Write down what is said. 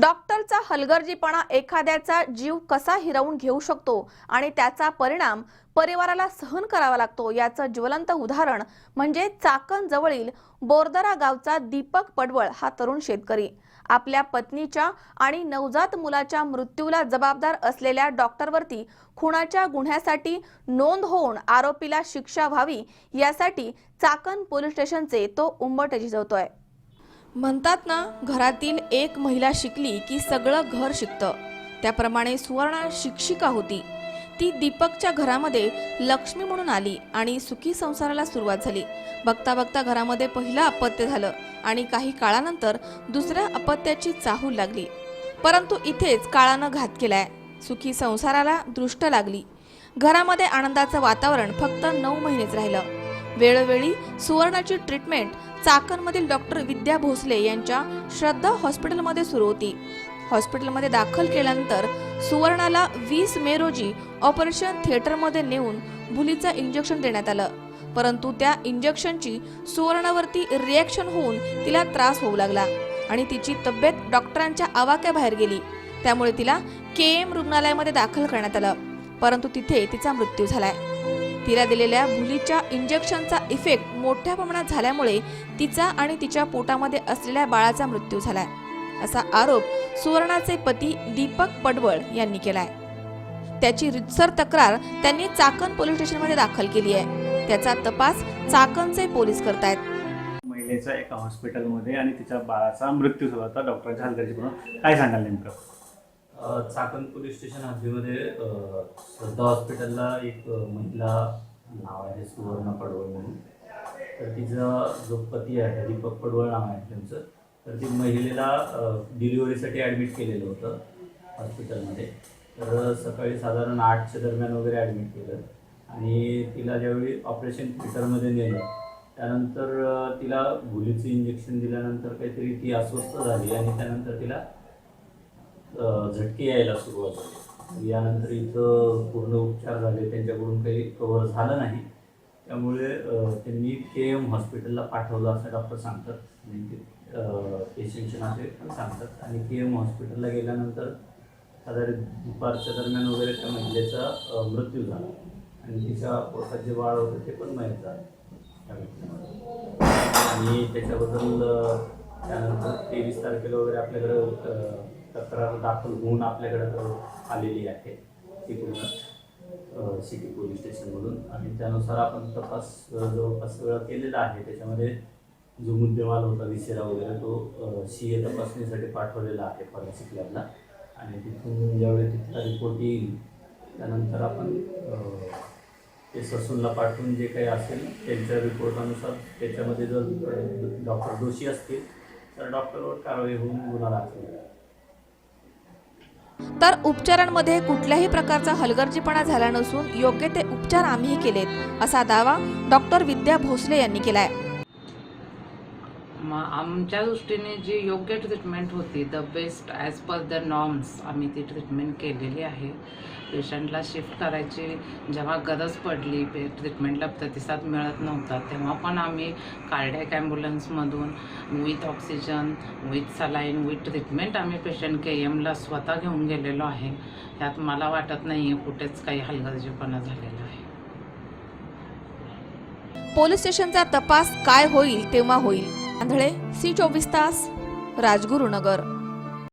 डॉक्टरचा हलगर्जीपणा एखाद्याचा जीव कसा हिरावून घेऊ शकतो आणि त्याचा परिणाम परिवाराला सहन करावा लागतो याचं ज्वलंत उदाहरण म्हणजे चाकण जवळील बोरदरा गावचा दीपक पडवळ हा तरुण शेतकरी. आपल्या पत्नीच्या आणि नवजात मुलाच्या मृत्यूला जबाबदार असलेल्या डॉक्टरवरती खुनाच्या गुन्ह्यासाठी नोंद होऊन आरोपीला शिक्षा व्हावी यासाठी चाकण पोलीस स्टेशनचे तो उंबट झिजवतोय. म्हणतात ना घरातील एक महिला शिकली की सगळं घर शिकतं. त्याप्रमाणे सुवर्णा शिक्षिका होती. ती दीपकच्या घरामध्ये लक्ष्मी म्हणून आली आणि सुखी संसाराला सुरुवात झाली. बघता बघता घरामध्ये पहिलं अपत्य झालं आणि काही काळानंतर दुसऱ्या अपत्याची चाहूल लागली. परंतु इथेच काळानं घात केलाय. सुखी संसाराला दृष्ट लागली. घरामध्ये आनंदाचं वातावरण फक्त नऊ महिनेच राहिलं. वेळोवेळी सुवर्णाची ट्रीटमेंट चाकणमधील डॉक्टर विद्या भोसले यांच्या श्रद्धा हॉस्पिटलमध्ये सुरू होती. हॉस्पिटलमध्ये दाखल केल्यानंतर सुवर्णाला वीस मे रोजी ऑपरेशन थिएटरमध्ये नेऊन भुलीचं इंजेक्शन देण्यात आलं. परंतु त्या इंजेक्शनची सुवर्णावरती रिॲक्शन होऊन तिला त्रास होऊ लागला आणि तिची तब्येत डॉक्टरांच्या आवाक्याबाहेर गेली. त्यामुळे तिला के एम रुग्णालयामध्ये दाखल करण्यात आलं. परंतु तिथे तिचा मृत्यू झालाय. तिला दिलेल्या भुलीच्या इंजेक्शनचा इफेक्ट मोठ्या प्रमाणात झाल्यामुळे तिचा आणि तिच्या पोटामध्ये असलेल्या बाळाचा मृत्यू झालाय असा आरोप सुवर्णाचे पती दीपक पडवळ यांनी केलाय. त्याची रितसर तक्रार त्यांनी चाकण पोलीस स्टेशनमध्ये दाखल केली आहे. त्याचा तपास चाकणचे पोलीस करतायत. महिलेचा एका हॉस्पिटलमध्ये आणि तिच्या बाळाचा मृत्यू झाला होता डॉक्टरांच्या हलगर्जीपणा काय सांगाल नेमकं? चाकण पोलीस स्टेशन हद्दीमध्ये श्रद्धा हॉस्पिटलला एक महिला नाव आहे सुवर्ण पडवळ म्हणून. तर तिचा जो पती आहे दीपक पडवळ नाव आहे त्यांचं तर ती महिलेला डिलिव्हरीसाठी ॲडमिट केलेलं होतं हॉस्पिटलमध्ये. तर सकाळी साधारण आठच्या दरम्यान वगैरे ॲडमिट केलं. आणि तिला ज्यावेळी ऑपरेशन थिएटरमध्ये नेलं त्यानंतर तिला भुलीचं इंजेक्शन दिल्यानंतर काहीतरी ती अस्वस्थ झाली आणि त्यानंतर तिला झटके यायला सुरुवात झाली. यानंतर इथं पूर्ण उपचार झाले त्यांच्याकडून काही कव्हर झालं नाही. त्यामुळे त्यांनी के एम हॉस्पिटलला पाठवलं असं डॉक्टर सांगतात. आणि पेशंटचे नाते पण सांगतात. आणि के एम हॉस्पिटलला गेल्यानंतर साधारण दुपारच्या दरम्यान वगैरे त्या महिलेचा मृत्यू झाला. आणि तिच्या पोटात जे बाळ होतं ते पण माहीत झालं. आणि त्याच्याबद्दल त्यानंतर तेवीस तारखेला वगैरे आपल्याकडं तक्रार दाखल होऊन आपल्याकडं आलेली आहे. तिकडून सिटी पोलीस स्टेशनमधून आणि त्यानुसार आपण तपास जवळपास वेळा केलेला आहे. त्याच्यामध्ये जो मुद्देमाल होता विसेरा वगैरे तो सी ए तपासणीसाठी पाठवलेला आहे फॉरेन्सिक लॅबला आणि तिथून ज्यावेळी तिथला रिपोर्ट येईल त्यानंतर आपण ते ससूनला पाठवून जे काही असेल त्यांच्या रिपोर्टानुसार त्याच्यामध्ये जर डॉक्टर दोषी असतील तर डॉक्टरवर कारवाई होऊन गुन्हा दाखल तर उपचारांमध्ये कुठल्याही प्रकारचा हलगर्जीपणा झाला नसून योग्य ते उपचार आम्ही केलेत असा दावा डॉक्टर विद्या भोसले यांनी केलाय. मग आमच्या दृष्टीने जी योग्य ट्रीटमेंट होती the best as per the norms आम्ही ती ट्रीटमेंट केलेली आहे. पेशंटला शिफ्ट करायची जेव्हा गरज पडली पे ट्रीटमेंटला प्रतिसाद मिळत नव्हता तेव्हा पण आम्ही cardiac ॲम्ब्युलन्समधून with oxygen with saline with treatment आम्ही पेशंट के एमला स्वतः घेऊन गेलेलो आहे. त्यात मला वाटत नाही आहे कुठेच काही हलगर्जीपणा झालेला आहे. पोलीस स्टेशनचा तपास काय होईल तेव्हा होईल. आंधळे सी चोवीस तास राजगुरुनगर.